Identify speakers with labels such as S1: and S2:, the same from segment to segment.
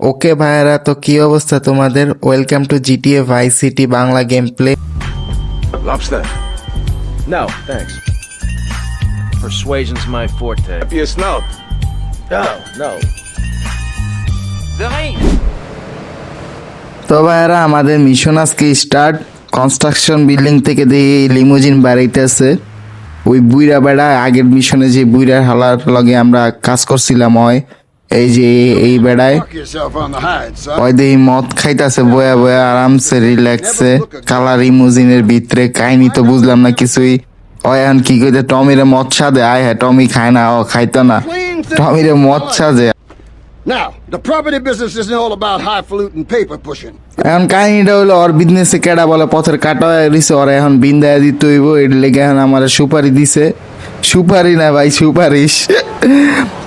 S1: ওকে ভাইয়েরা তো কি অবস্থা তোমাদের welcome to GTA vice city Bangla game
S2: play.
S3: No, thanks. Persuasion's my forte.
S2: Be a snob.
S3: No, no.
S1: তো ভাইয়েরা আমাদের মিশন আজকে স্টার্ট কনস্ট্রাকশন বিল্ডিং থেকে দিয়ে লিমোজিন বাড়াইতেছে ওই বুইরা বেড়া আগের মিশনে যে বুইরা হালার লগে আমরা কাজ করছিলাম হয় এই যে এই বেড়ায়. ওই মদ খাইতাছে বয়া বয়া আরামসে রিল্যাক্সে কালার ইমোজিনের ভিতরে কাহিনী তো বুঝলাম না কিছুই। এখন কি কইতে টমিরে মদ সাদে আয় হ্যাঁ টমি খায় না ও খাইতো না। টমিরে মদ সাজে।
S4: Now, the property business isn't all about highfalutin paper pushing.
S1: এখন কাহিনীটা হলো ওর বিজনেসে কেডা বলে পথের কাটা দিছে ওরা এখন বিন্দায় দিতে হইব এর লেগে এখন আমার সুপারি দিছে। সুপারি না ভাই সুপারিশ।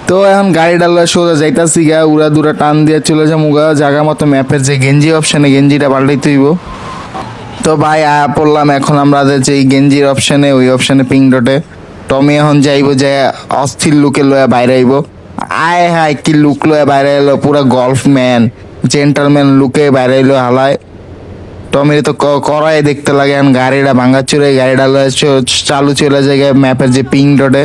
S1: তো এখন গাড়ি লয়ে সোজা যাইতাছি গা, উড়া দুরা টান দিয়ে চলে যাব গা জায়গা মতো ম্যাপের যে গেঞ্জি অপশানে গেঞ্জিটা পাল্টাইতে হইব তো ভাই, আয়া পড়লাম এখন আমাদের যে গেঞ্জির অপশানে ওই অপশানে পিং ডটে টমি এখন যাইব যে অস্থির লুকে লয়ে বাইরে আইব। আয় হায়, কি লুক লয়ে বাইরে এলো পুরো গল্ফ ম্যান জেন্টালম্যান লুকে বাইরে এলো হালায়। টমির তো করাই দেখতে লাগে, এখন গাড়িটা ভাঙ্গা চুরে গাড়িটা চালু চলে যায় ম্যাপের যে পিং ডটে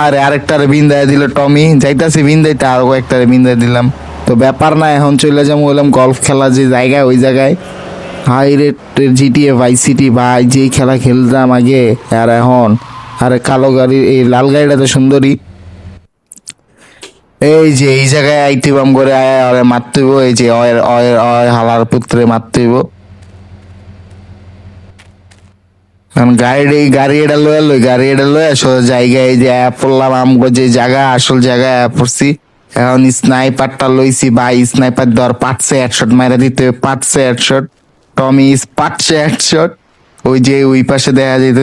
S1: আর আরেকটারে বিন্দায় দিল টমি। যাইতাছি, বিন্দাইতে আরও কয়েকটারে বিন্দায় দিলাম। তো ব্যাপার না, এখন চলে যাব বললাম গল্ফ খেলা যে জায়গায়, ওই জায়গায়। High rate GTA vice city ভাই, যেই খেলা খেলতাম আগে, আর এখন। আর কালো গাড়ি, এই লাল গাড়িটা তো সুন্দরী। এই যে, এই জায়গায় আইতিবাম করে, আয়, আরে মারতেইব এই যে, অয়ের অয়ের অয় হালার পুত্রে মারতেইব কারণ গাড়ি গাড়ি এটা লয়ে লই, গাড়ি এটা লয়ে জায়গায় যে পড়লাম আমগো যে জায়গা, আসল জায়গায় পড়ছি এখন স্নাইপারটা লইছি বা স্নাইপার দর পাটছে হেডশট মাইরা দিতে পাটছে হেডশট টমি পাটছে হেডশট ওই যে ওই পাশে দেখা যেত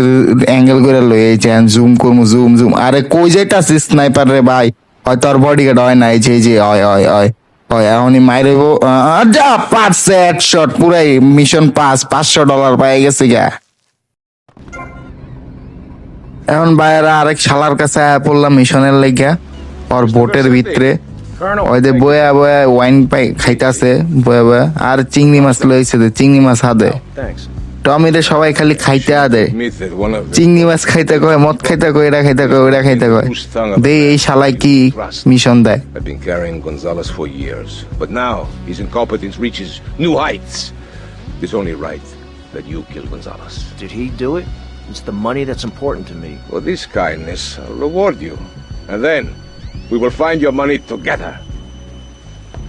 S1: অ্যাঙ্গেল করে লই এই যে জুম করব জুম জুম আরে কই যাইতাছিস স্নাইপার রে ভাই? হয়তো আর বডি গার্ড হয় না, এই যে যে, হয় হয় হয়। হয়, এখনই মাইরেব যা পাটছে হেডশট পুরাই মিশন পাস পাঁচশো ডলার পাই গেছে গা। এখন বাইরা আরেক শালার কাছে আয়া পড়লাম মিশনের লেগিয়া। ওর বোটের ভিতরে। ওই যে বয়া বয়া ওয়াইন পাই খাইতেছে বয়া বয়া। আর চিংড়ি মাছ লইছে চিংড়ি মাছ
S2: হাতে টমি
S1: চিংড়ি মাছ খাইতে কয় মদ খাইতে কয় খাইতে কয় খাইতে কয়। দে এই শালাই কি মিশন দেয়?
S2: That you killed Gonzalez.
S3: Did he do it? It's the money that's important to me.
S2: For this kindness, I'll reward you. And then we will find your money together.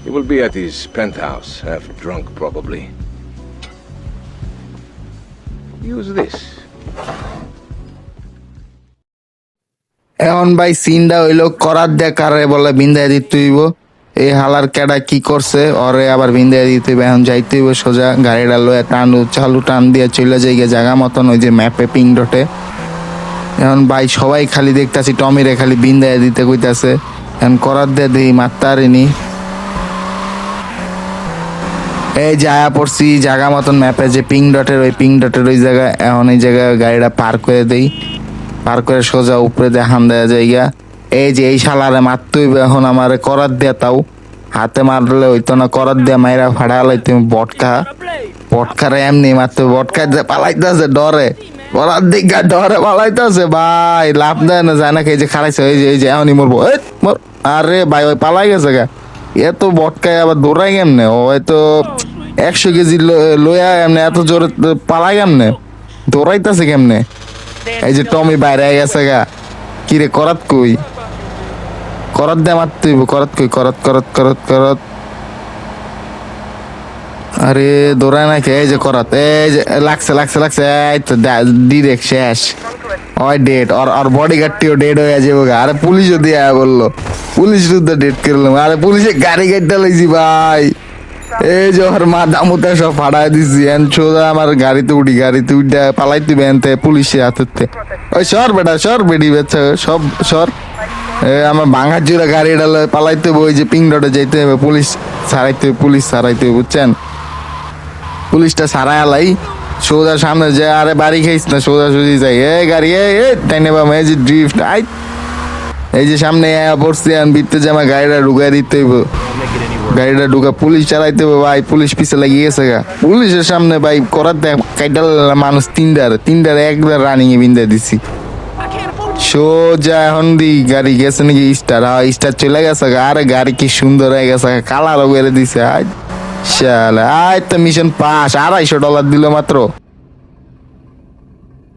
S2: He will be at his penthouse, half drunk probably. Use this.
S1: এখন ভাই সিনটা হইলো করার দেখারে বলে বিন্দায় দিতে হইব এই হালার কেডা কি করছে? ওরে আবার বিন্দায় দিতে হইব, এখন যাইতে হইব সোজা, গাড়িটা লয়ে টান, চালু টান দিয়ে চলে যাই গে জায়গা মতন, ওই যে ম্যাপে পিং ডটে এখন ভাই সবাই খালি দেখতাছি, টমিরে খালি বিন্দায় দিতে কইতাছে। এখন করার দিয়ে দিই, মাত্তারিনি। এই জায়গা পড়ছি, জায়গা মতন ম্যাপে যে পিং ডটের ওই পিং ডটের ওই জায়গায়, এখন এই জায়গায় গাড়িটা পার করে দেই। পার করে সোজা উপরে দেখান দেয়া জায়গা এই যে এই শালারে মারতে হইবে, এখন আমারে করার দিয়া তাও। হাতে মারলে হইতো না করার দিয়া মাইরা ফাড়া লাইতে বটকা। বটকারে এমনি মারতে বটকা পালাইতেছে ডরে। করার দিকা ডরে পালাইতেছে, ভাই, লাভ দেয় না যায় না এই যে খারাইছে এই যে এই যে এমনই মরবো। আরে ভাই, ওই পালাই গেছে গা। এত বটকায় আবার দৌড়াই কেমনে? ও হয়তো একশো কেজি লইয়া এমনি এত জোরে পালাই কেমনে? দৌড়াইতেছে কেমনে? এই যে টমি বাইরে গেছে গা। কিরে, করাত কই? করাত দে মারতে হইব করাত কই, করাত করাত করাত করাত। আরে দৌড়ায় না কে? এই যে করাত, এই যে লাগছে লাগছে লাগছে, এই তো ডিরেক্ট শেষ। ওই ডেট আর আর বডি গার্ডটিও ডেট হয়ে যাবে। আরে পুলিশও দিয়ে আয়া বলল পুলিশ তো ডেট করলাম। আরে পুলিশে গাড়ি গাড়িটা লইছি ভাই। এই যে ওর মা দামুতা সব ফাড়াই দিছি। এন সোজা আমার গাড়িতে উঠি, গাড়িতে উঠে পালাই তুই বেনতে পুলিশে হাতেতে ওই সর বেটা, সর বেডি বেচা, সব সর। আমার ভাঙার জুড়ে গাড়িটা লয়ে পালাইতে হবে ওই যে পিং রোডে যাইতে হবে পুলিশ সারাইতে হবে পুলিশ সারাইতে হবে বুঝছেন? পুলিশটা সারাই আলাই, সোজা সামনে যে, আরে বাড়ি খাইস না, সোজা সুজি যাই। এ, গাড়ি, এ তাই নেবা এই যে ড্রিফট আই। এই যে সামনে পড়ছি, আমি বিত্তে যে আমার গাড়িটা ঢুকাই দিতে হইব। গাড়িটা ঢুকা পুলিশ চালাইতে হবে ভাই, পুলিশ পিছে লাগিয়ে গেছে গা। পুলিশের সামনে, ভাই করাতে কাইটাল মানুষ তিনটার তিনটার একবার রানিং এ বিন্দা দিছি। সোজা এখন দি গাড়ি গেছে নাকি স্টার। হ্যাঁ স্টার চলে গেছে। আরে গাড়ি কি সুন্দর হয়ে গেছে কালারও বেড়ে দিছে। আজ শালা। আজ তো মিশন পাস আড়াইশো ডলার দিল মাত্র।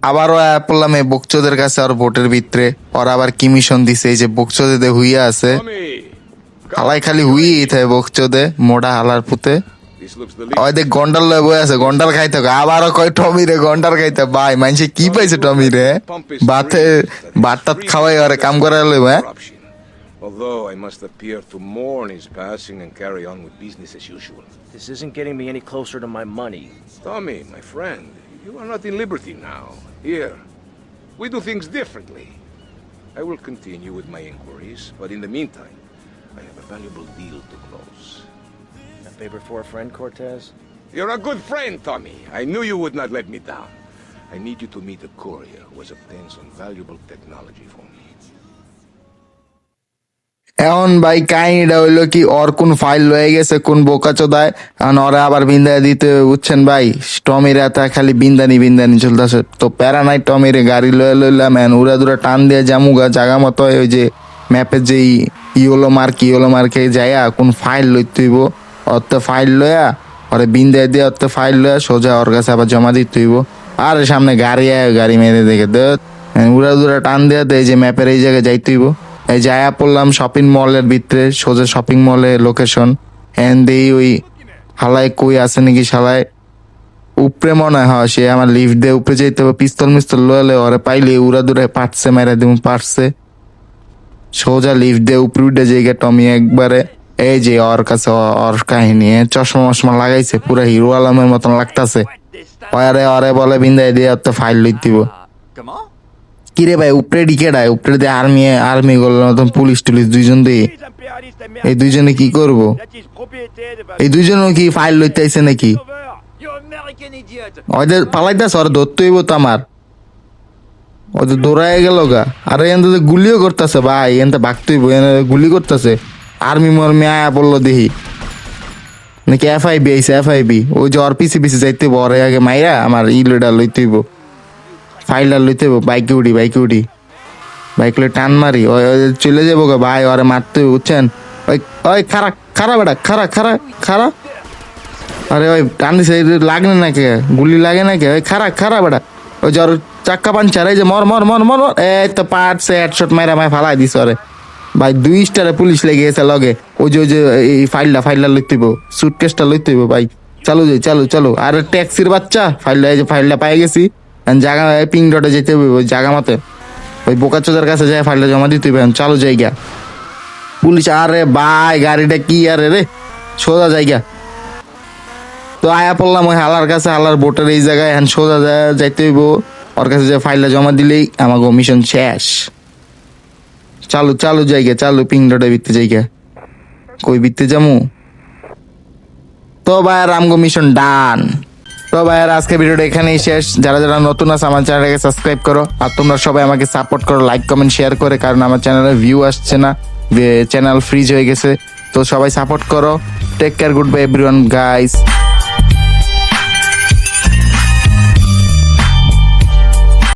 S1: আবারও আয়া পড়লাম এই বকচোদের কাছে আর ভোটের ভিতরে। ওর আবার কি মিশন দিছে? এই যে বকচোদে হুইয়া আছে! হালাই খালি হুইই থাকে বকচোদে মোটা হালার পুতে। ওই দেখ গন্ডার লয় বই আছে গন্ডার খাইতে হবে। আবারও কয় টমি রে গন্ডার খাইতে ভাই মানুষে কি পাইছে টমি রে বাতে বাট্টাত খাওয়াই ওরে কাম করে লইব হ্যাঁ
S2: corruption. Although I must appear to mourn his passing and carry on with business as usual.
S3: This isn't getting me any closer to my money.
S2: Tommy, my friend, you are not in liberty now. Here, we do things differently. I will continue with my inquiries, but in the meantime, I have a valuable deal to close.
S3: A favor for a friend, Cortez?
S2: You're a good friend, Tommy. I knew you would not let me down. I need you to meet a courier who has obtained some valuable technology for me.
S1: এখন ভাই কাহিনীটা হইল কি ওর কোন file লয়ে গেছে কোন বোকা চোদায় এখন ওরা আবার বিন্দা দিতে বুঝছেন ভাই টমির এত খালি বিন্দানি বিন্দানি চলতেছে তো প্যারা নাই টমিরে গাড়ি লয়ে লইলাম এখন উড়া দুরা টান দিয়ে জামুগা জাগা মতো ওই যে ম্যাপের যে ইওলো মার্ক ইওলো মার্কে যাইয়া কোন ফাইল লইতে হইব ওর তো ফাইল লয়া, ওরে বিন্দা দিয়ে ওর তো ফাইল লয়া, সোজা ওর কাছে আবার জমা দিতে হইব। আর সামনে গাড়ি আয়, গাড়ি মেরে দেখে দে। উড়া দুরা টান দেওয়া এই যে ম্যাপের এই জায়গায় যাইতে হইব। এই যায়া পড়লাম শপিং মলের ভিতরে, সোজা শপিং মলে লোকেশন এন দেই ওই হালায় কই আছে নাকি শালায়? উপরে মনে হয় সে আমার লিফট দিয়ে উপরে যেতে হবে, পিস্তল মিস্তল লয়ে ওরে পাইলে উড়া দূরে পারছে মেরে দিম পারছে সোজা লিফট দিয়ে উপরে উঠে যে টমি একবারে। এই যে ওর কাছে ওর কাহিনী চশমা মশমা লাগাইছে, পুরো হিরো আলমের মতন লাগতাছে। ওরে ওরে বলে, বিন্দাই দিয়ে ওর তো ফাইল লই দিব। কিরে ভাই, উপরে ডিকে ডায় উপরে দিয়ে আর্মি আর্মি গুলোর মতন পুলিশ টুলিশ দুইজন দিয়ে এই দুইজনে কি করব? এই দুইজনও কি ফাইল লইতে আইছে নাকি? ওদের পালাইতেছে, ওরা ধরতে হইব তো আমার। ওদের দৌড়ায় গেল গা। আর এখান গুলিও করতেছে ভাই এখান ভাগতে হইব এখানে গুলি করতেছে। আর্মি মর্মি আয়া পড়ল দেখি নাকি এফ আই বি আইসে এফ আই বি ওই যে ওর পিছে পিছে যাইতে হইব, ওরে আগে মাইরা আমার ই লইটা লইতে হইব। ফাইলটা লইতে হইব, বাইকে উঠি বাইকে উঠি বাইক লই টান মারি, ওই চলে যাব গা, ভাই, ওরে মারতে বুঝছেন? ওই ওই খারা খারা বেটা খারা খারা খারা আরে ওই টান দিছে লাগে না কে গুলি লাগে না কে ওই খারা খারা বেটা। ওই জ্বর চাক্কা পাঞ্চার, এই যে মর মর মর মর। এই তো পাটছে হেডশট মাইরা মাই ফালাই দিস ওরে। ভাই, দুই স্টারে পুলিশ লেগে গেছে লগে। ওই যে ওই যে, এই ফাইলটা ফাইলটা লইতে হইব। সুটকেসটা লইতে হইব, ভাই। চালু যাই, চালু চালু। আর ট্যাক্সির বাচ্চা, ফাইলটা, এই যে ফাইলটা পাই গেছি। এখন জায়গা পিং ডটে যেতে হইব, ওই জায়গা মতে। ওই বোকাচোদের কাছে যায় ফাইলটা জমা দিতে এখন চালু জায়গা পুলিশ, আরে ভাই, গাড়িটা কি আরে রে? সোজা জায়গা তো আয়া পড়লাম ওই হালার কাছে, হালার বোটের এই জায়গায় হ্যান সোজা যাইতে হইব। ওর কাছে যে ফাইলটা জমা দিলেই আমাকে মিশন শেষ। চালু চালু জায়গা, চালু পিং ডটে বিত্তে জায়গা। কই বিত্তে যামু তো ভাইয়ার আমগো মিশন ডান তো ভাইয়ার আজকে ভিডিওটা এখানেই শেষ। যারা যারা নতুন আছে, আমার চ্যানেলটাকে সাবস্ক্রাইব করো। আর তোমরা সবাই আমাকে সাপোর্ট করো লাইক কমেন্ট শেয়ার করে, কারণ আমার চ্যানেলে ভিউ আসছে না। চ্যানেল ফ্রিজ হয়ে গেছে। তো সবাই সাপোর্ট করো। Take care good bye everyone guys